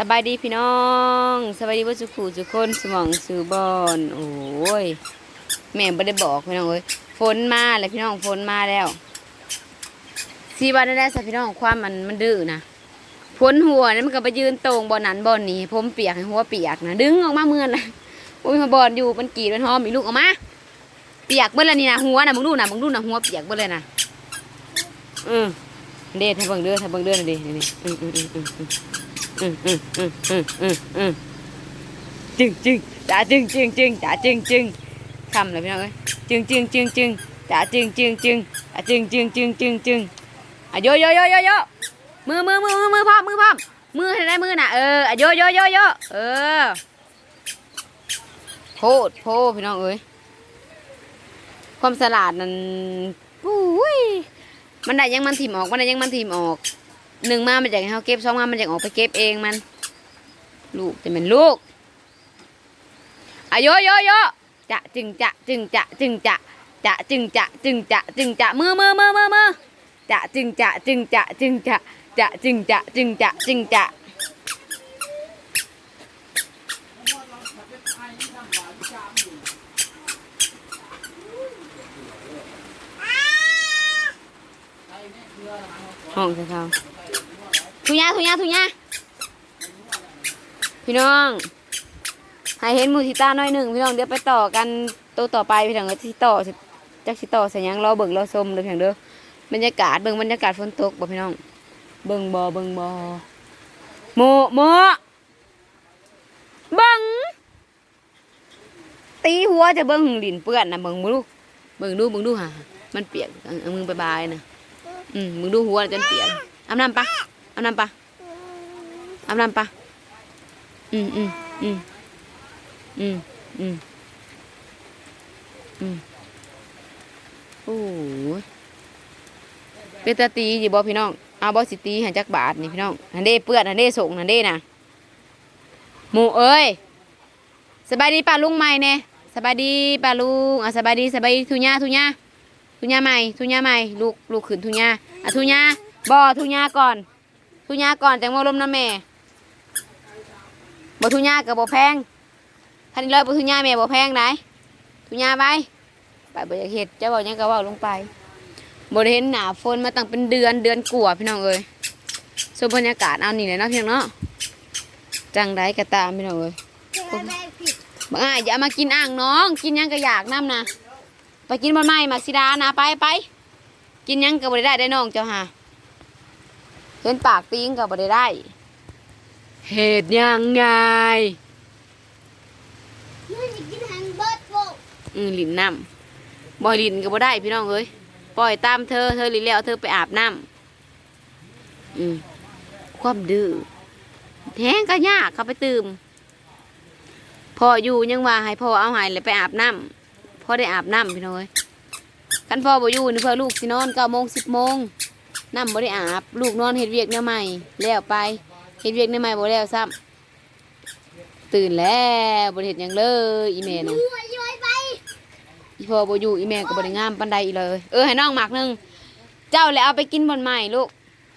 สบายดีพี่น้องสบายดีว่าสุขูสุกคนสมองสือบอนโอ้ยแม่ไม่ได้บอกพี่น้องเอ้ยฝนมาแล้วพี่น้องฝนมาแล้วสีวันนั้นแหละสิพี่น้องความมันมันดื้อนะพ้นหัวนั้นมันก็ไปยืนตรงบอนนั้นบอนนี้ผมเปียกให้หัวเปียกนะดึงออกมาเมื่อนนะโอ้ยมาบอนอยู่มันกีดมันหอมอีลูกออกมาเปียกเบิ่แล้วนี่นะหัวนะมึงดูนะมึงดูนะหัวเปียกเบิ่เลยนะอืมเด็ดให้เบิ่งเด้อให้เบิ่งเด้อนะด็นี่นี่อืมอืมอืมอืม อืมอืมอืมอืมอืมอืมจึงจึงจ๋าจึงจึงจึงจ๋าจึงจึงคำเลยพี่น้องเอ้ยจึงจึงจึงจึงจ๋าจึงจึงจึงจ๋าจึงจึงจึงจึงจึงอะโยโยโยโยโยมือมือมือมือมือพร้อมมือพร้อมมือให้ได้มือน่ะเอออะโยโยโยโยเออโพดโพพี่น้องเอ้ยความสลาดนั่นอุ้ยมันได้ยังมันถิ่มออกมันได้ยังมันถิ่มออก หนึ่งมามันจากให้เขาเก็บสองมามันจากออกไปเก็บเองมัน ลูกจะเป็นลูกอะโยโยโยจะจึงจะจึงจะจึงจะจะจึงจะจึงจะจึงจะมือมือมือมือมือจะจึงจะจึงจะจึงจะจะจึงจะจึงจะจึงจะห้องเขา ทุยาทุยาทุยาพี่น้องให้เห็นมูทิตาน้อยหนึ่งพี่น้องเดี๋ยวไปต่อกันตัวต่อไปพี่น้องเอ้ยที่ต่อจักสิต่อใส่ยังรอเบิ่งรอชมเด้อพี่น้องเด้อบรรยากาศเบิ่งบรรยากาศฝนตกบ่พี่น้อง เบิ่งบ่เบิ่งบ่โมโมเบิ่งตีหัวจะเบิ่งดินเปื้อนนะเบิ่งมึงดูเบิ่งดูเบิ่งดูห่ามันเปียกเอามึงไปบายนะอืมมึงดูหัวจนเปียกอาบน้ำปะ อาบน้ำปะอาบน้ำปะอืมอืมอืมอืมอืมอืมโอ้ยเป็นตาตีอยู่บ่พี่น้องเอาบ่สิตีหันจักบาทนี่พี่น้องหันเด้เปื้อนหันเด้ส่งหันเด้นะหมูเอ้ยสบายดีป้าลุงใหม่เน่สบายดีป้าลุงอะสบายดีสบายดีทุญ่าทุญ่าทุญ่าใหม่ทุญ่าใหม่ลูกลูกขึ้นทุญ่าอะทุญ่าบ่ทุญ่าก่อน ทุญาก่อนจังว่าลมน้ำแม่บ่ทุญากับบ่แพงคันนี้ร้อยบ่ทุญาแม่บ่แพงไหนทุญาไปไปบ่อยากเฮ็ดเจะบอกยังก็เว้าลงไปบ่ได้เห็นหนาฝนมาตั้งเป็นเดือนเดือนกว่าพี่น้องเอ้ยส่วนบรรยากาศเอานี่แหละเนาะพี่น้องเนาะจังไดก็ตามพี่น้องเอ้ยบางอะอย่ามากินอ่างน้อง กินยังก็อยากน้ำนะไปกินบนไม้มาสิดานะไปไปกินยังก็บ่ได้ได้น้องเจ้าค่ะ เห็นปากตีงก็บ่ได้ได้ เหตุยังไงอืมลินน้ำบ่อยลินก็บ่ได้พี่น้องเอ้ยปล่อยตามเธอเธอลินแล้วเธอไปอาบน้ำอืมความดื้อแท้งก็ยากเขาไปตื่มพ่ออยู่ยังว่าให้พ่อเอาใหายเลยไปอาบน้ำพ่อได้อาบน้ำพี่น้อยกันพ่อบ่อยู่นี่เพื่อลูกสินอนเก้าโมงสิบโมง น้ำบ่ได้อาบ ลูกนอนเฮ็ดเวียกแนวใหม่แล้วไปเฮ็ดเวียกแนวใหม่บ่แล้วซ้ำตื่นแล้วบ่ได้เฮ็ดหยังเลยอีแม่น่ะอีพ่อบ่อยู่อีแม่ก็บ่ได้งามปานใดอีเลย เออให้น้องหมักหนึงเจ้าแล้วเอาไปกินบนใหม่ลูก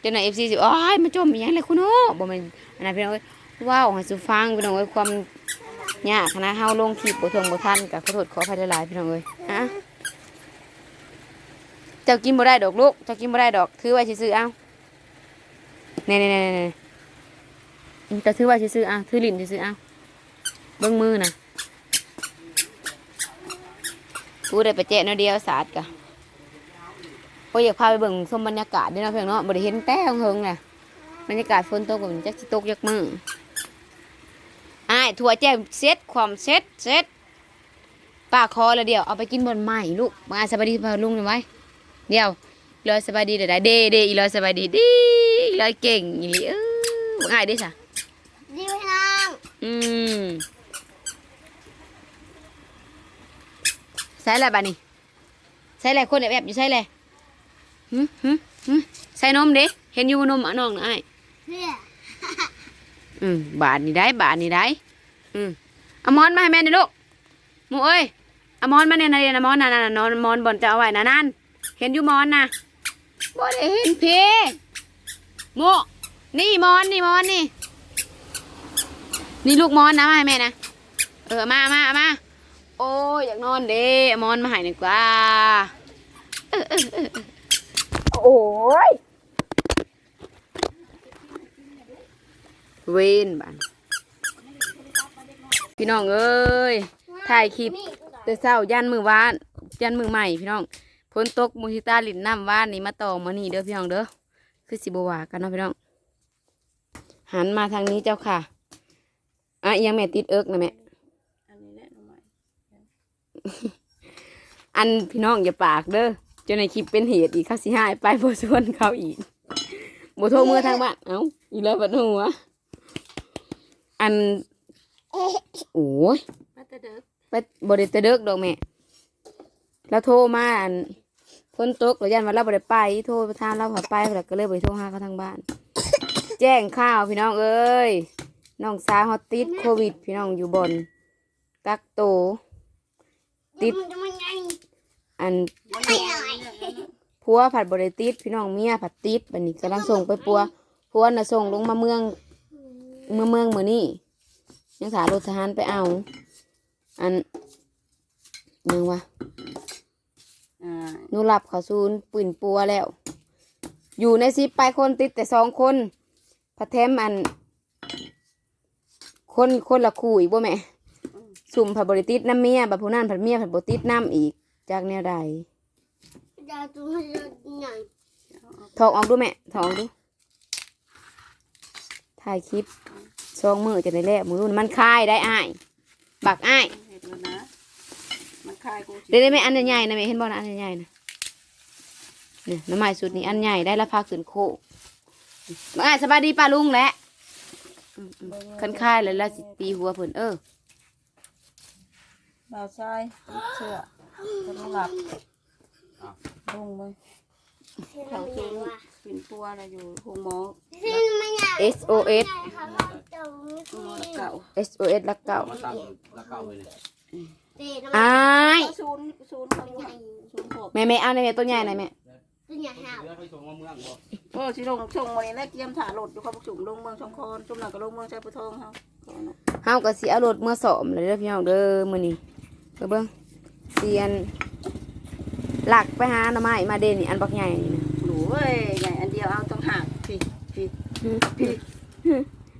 เจ้าหน่อย FC สิอ้ายมาจมอีหยังเลยคุณโอ้บ่แม่นอันนั้นพี่น้องเอ้ยว้าวให้สุฟังพี่น้องเอ้ยความเนี่ยคณะเฮาลงคลิปบ่ทงบ่ทันกับขอโทษขออภัยหลายๆพี่น้องเอ้ยอะ เจ้ากินบ่ได้ดอกลูก เจ้ากินบ่ได้ดอก ถือไว้ซื่อเอาเน่ๆๆๆเจ้าถือไว้ซื่อเอาถือลิ้นซื่อเอาเบิ่งมือนะกูได้ไปแจ้แนวเดียวสาดกะโอ้ยอยากพาไปเบิ่งชมบรรยากาศด้วยนะเพียงเนาะบ่ได้เห็นแต่เฮิงๆน่ะบรรยากาศฝนตกก็มันจักสิตกยักมืออ้ายถั่วแจ่วเซ็ตความเซ็ตเซ็ตป้าคอแล้วเดียวเอาไปกินบนใหม่ลูกมาสบายดีพาลุงหน่อยไว้ เดี๋ยวอีลอยสบายดีเดี๋ยวได้เด้เด้อีลอยสบายดีดีอีลอยเก่งอีหลีเออง่ายเด้สะอืมใส่อะไรบ้านี่ใส่อะไรคนแอบๆอยู่ใส่อะไรหึหึหึใส่นมเด้เห็นอยู่บ่นมอะน้องนะอ้ายอืมบาทนี่ได้บาทนี่ได้อืมเอามอนมาให้แม่หน่อยลูกหมูเอ้ยเอามอนมาเนี่ยนะเรียนเอามอนน่ะน่ะน่ะนอนมอนบนจะเอาไว้นะนั่นเห็นอยู่มอนนะบ่ได้เห็นเพหมูนี่มอนนี่มอนนี่ นี่ลูกมอนนะมาให้แม่นะ เออเอามาเอามาเอามาโอ้ยอยากนอนเด้เอามอนมาให้หน่อยกว่าเออเออเออเออโอ้ยเวนบ้านพี่น้องเอ้ยถ่ายคลิปแต่เช้ายันมือวานยันมือใหม่พี่น้อง พ้นตกมุทิตาลินน้ำวานนี่มาต่อมานี่เด้อพี่น้องเด้อคือสิบวากันเนาะพี่น้อง หันมาทางนี้เจ้าค่ะอะอิหยังแม่ติดเอิกนะแม่อันนี้แหละน้องใหม่อันพี่น้องอย่าปากเด้อจนในคลิปเป็นเหตุอีกเขาสิหายไปบ่ชวนเขาอีกบ่โทรมือทางบ้านเอ้าอีแล้วบัดหัวอันโอ้ยมาแต่เด็กไปบริตะเด็กดอกแม่ แล้วโทรมาอัน ฝนตกแล้วยันว่าเราบริไปโทรไปทางเราผ่าไปแล้วก็เลยบริโทรหาเขาทางบ้าน แจ้งข่าวพี่น้องเอ้ยน้องสาวเขาติดโควิด พี่น้องอยู่บนกักโตวติดอันมันไม่เอาเนี่ยผัวผัดบริติดพี่น้องเมียผัดติดบันนี้กำลังส่งไปปัวผัวน่ะส่งลงมาเมือง เมืองเมืองมือนี่ยังถารถทหารไปเอา อันเมืองวะอ่า หนูหลับเขาซูนย์ปืนปัวแล้ว อยู่ในซิปไปคนติดแต่สองคนพัดแถมอัน คนคนละคู่อีกบ่แม่สุ่มผัดบริติดน้ำเมียบัดผู้นั่นผัดเมียผัดบติดน้ำอีก จากแนวใดถอกออกดูแม่ถอกออกดูถ่ายคลิปซองมือจะได้แล้วมือรุ่นมันคายได้อ้ายบักอ้าย เห็นแล้วนะมัน คลายกูสิเดี๋ยวได้ไหมอันใหญ่ๆนะแม่เห็นบ่นะอันใหญ่ๆนะเนี่ยน้ำไม้สุดนี้อันใหญ่ได้ละพาขึ้นโคกบักอ้ายสบายดีป้าลุงแหละอืมๆคันคายแล้วแล้วสิตีหัวเพิ่นเออบ่าวชายเสื้อคนหลับลงเลยเขาซื้อเป็นปัวอะไรอยู่หงหมอ SOS หมอเก่า SOS ลักเก่ามาตั้งแล้ว เก่าเลยเนี่ยอ้ายศูนย์ศูนย์เขาอยู่ศูนย์หกแม่แม่เอาในแม่ต้นใหญ่หน่อยแม่เดี๋ยวไปส่งมาเมืองบ่โอ้สิลงชงวันนี้แล้วเกียมถาหลดอยู่เขาจุ่มลงเมืองชงคอนจุ่มหลังก็ลงเมืองใช้ปะทองเขาเฮาก็สิเอารถเมื่อสอมเลยเด้อพี่น้องเด้อมื้อนี้เบิ่งเบิ่งเสียนหลักไปหาหน่อไม้มาเด่นนี่อันบักใหญ่นี่นะหนูเอ้ยใหญ่อันเดียวเอาต้องหักพี่พี่พี่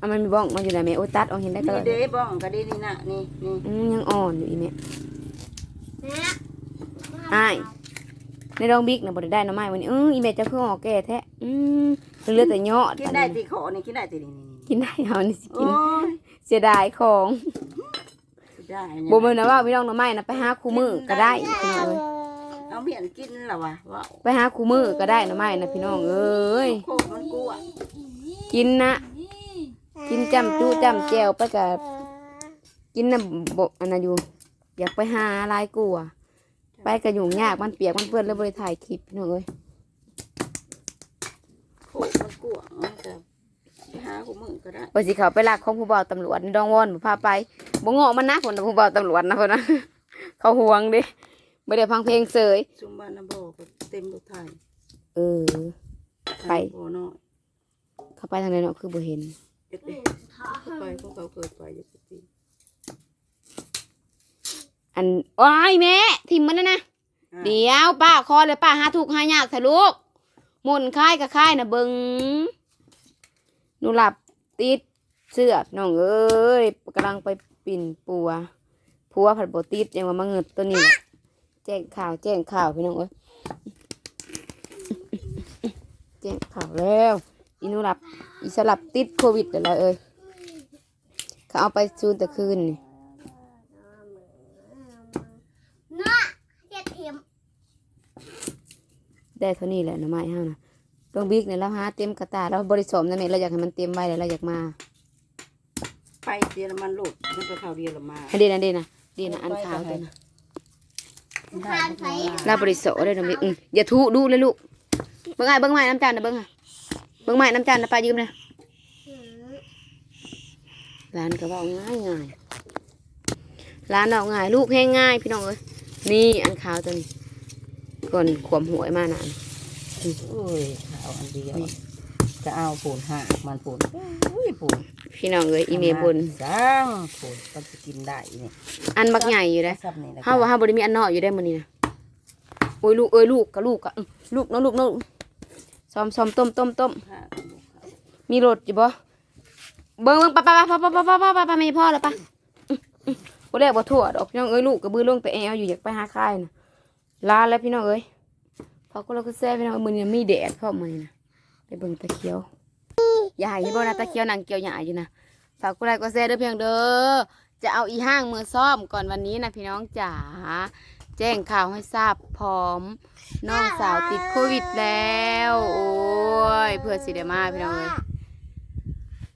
อะมันมีบ้องมันอยู่ไหนแม่โอ้ยตัดออกเห็นได้ตลนี่อดเด้บ้องก็ดีนี่นะนี่นี่อืมยังอ่อนอยู่อีแม่อ้ายในดองบิ๊กน่ะบ่ได้ได้หน่อไม้วันนี้เอออีแม่จะเพิ่งออกแก่แท้อืมเหลือแต่ยอดกินได้ตีขอนี่กินได้ตีนี่นี่กินได้เอานี่สิโอ้กินยเสียดายของได้บ่แม่นนะว่าพี่น้องหน่อไม้น่ะไปหาคู่มือก็ได้พี่น้องเอ้ยเอาเมียนกินแล้ววะว้าวไปหาคู่มือก็ได้หน่อไม้น่ะพี่น้องเอ้ย โคกมันกลัวกินนะ กินจำจู้จำแจวไปกับกินน่ะบ่อันนั้นอยู่ อยากไปหาลายกูอะไปกระยุ่งยากมันเปียกมันเปื้อนเลยบ่ได้ถ่ายคลิปพี่น้องเอ้ยโคกมันกลัวมันจะไปหาของมึงก็ได้ว่าสิเขาไปลักของผู้บ่าวตำรวจดองวอนบ่พาไปบ่งอมันนะคนผู้บ่าวตำรวจนะคนนะเขาห่วงด้ไม่ได้ฟังเพลงเสยซุมบ้านน้ำบ่อก็เต็มรถไทยเออ ไปบ่อน้อยเขาไปทางไหนเนาะคือบ่เห็น เด็กๆเข้าไปพวกเขาเกิดไปอยู่สิอันโอ้ยแม่ทิมมันนะนะเดี๋ยวป้าคอเลยป้าหาถูกหายากใส่ลูกหมุนค่ายกับค่ายนะเบิงหนูหลับติดเสื้อน้องเอ้ยกำลังไปปิ่นปัวผัวผัดโบติดยังว่ามาเงิดตัวนี้แจ้งข่าวแจ้งข่าวพี่น้องเอ้ยแจ้งข่าวแล้วอีนูหลับ อีสลับติดโควิดอะไรเอ้ยเขาเอาไปซูนแต่คืนนี่ได้เท่านี้แหละหน่อไม้ห้านะต้องบิ๊กเนี่ยเราหาเต็มกระตาเราบริสมนะเมเราอยากให้มันเต็มไว้เลยเราอยากมาไปเยอรมันโลดมันไปเข้าเยอรมันอันเดีนะเดีนะเดีนะอันขาวเดีนะเราบริโสได้น้องบิ๊กอืมอย่าทุดูเลยลูกเบิ้งไงเบิ้งไม้น้ำจานนะเบิ้งอะ เบิ้งไม้น้ำจานนะปลายืมนะร้านก็บอกง่ายง่ายร้านเอาง่ายลูกแห้งง่าย พี่น้องเอ้ยนี่อันขาวตัวนี้ก่อนขวมหวยมานานโอ้ยเอาอันเดียวจะเอาปูนหากมันปูนอุ้ยปูนพี่น้องเอ้ยอีเมลบุญจังปูนก็จะกินได้นี่อันบักใหญ่อยู่เลยซับนี่นะเฮาว่าเฮาบ่ได้มีอันน้อยอยู่ได้มื้อนี้นะโอ้ยลูกเอ้ยลูกกับลูกอะอื้อลูกเนาะลูกเนาะ ซ้อมซ้อมต้มต้มต้มหากมีรถอยู่บ่เบิ่งเบิ่งปะปะปะปะปะปะปะปะปะปะไม่พอแล้วปะอื้อบ่ได้บ่ทั่วดอกพี่น้องเอ้ยลูกกระบือลงแต่แอวอยู่อยากไปหาค่ายน่ะลาแล้วพี่น้องเอ้ยพอก็เราก็แซ่พี่น้องมื้อนี้มีแดดพร้อมือนี้นะไปเบิ่งตะเคียวอย่าให้บ่นะตะเคียวนางเกียวหญ้าอยู่นะฝากกดไลค์กดแชร์เด้อเพียงเด้อจะเอาอีห้างมือซ่อมก่อนวันนี้นะพี่น้องจ๋า แจ้งข่าวให้ทราบพร้อมน้องสาวติดโควิดแล้ว โอ้ย เพื่อสิได้มาพี่น้องเอ้ย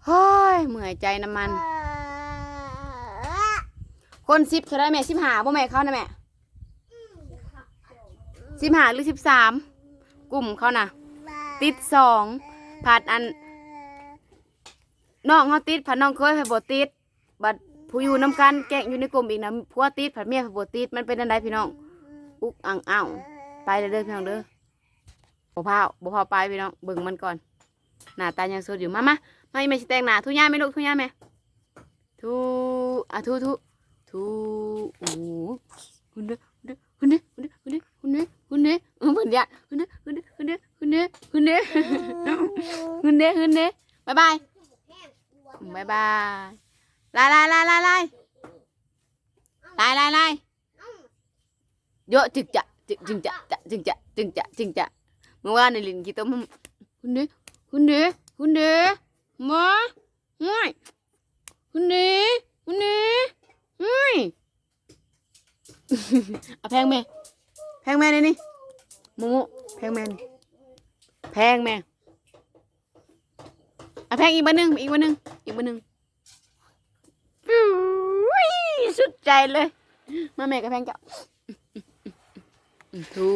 เฮ้ยเหมื่อยใจน้ำมัน คนสิบเท่าไรแม่สิบหาบ่แม่เขานะแม่สิบหาหรือสิบสามกลุ่มเขานะติดสองผัดอันน้องเขาติดผัดน้องเคยผัดบติดบัด ผู้อยู่น้ำกันแกล้งอยู่ในกลุ่มอีกนะผัวติดผัดเมียผัดบติดมันเป็นอันใดพี่น้อง อุกอ่างอ้าวไปเลยเด้อพี่น้องเด้อบ่พาวบ่พาวไปพี่น้องเบิ่งมันก่อนหน้าตายังสดอยู่มามาไม่ไม่สิแต่งหน้าทุย่าไหม่ลูกทุย่าไหมทุอะทุทุทุโอ้โหหุ่นเด้อหุ่นเด้อหุ่นเด้อหุ่นเด้อหุ่นเด้อหุ่นเด้อเออเหมือนยะหุ่นเด้อหุ่นเด้อหุ่นเด้อหุ่นเด้อหุ่นเด้อหุ่นเด้อหุ่นเด้อบายบายบายบาย ลายลายลายลายลายลายลายลายเยอะจึกจะจึกจึงจะจะจึงจะจึงจะจึงจะเมื่อวานในลินกี่ตัวมันหุ่นเด้อหุ่นเด้อหุ่นเด้อมาห่วยคุณนี่คุณนี่ห่วยเอาแพงแม่แพงแม่เลยนี่หมูแพงแม่นี่แพงแม่เอาแพงอีกบันหนึ่งอีกบันหนึ่งอีกบันหนึ่งอุ้ย สุดใจเลย มาแม่กับแพงเจ้าถู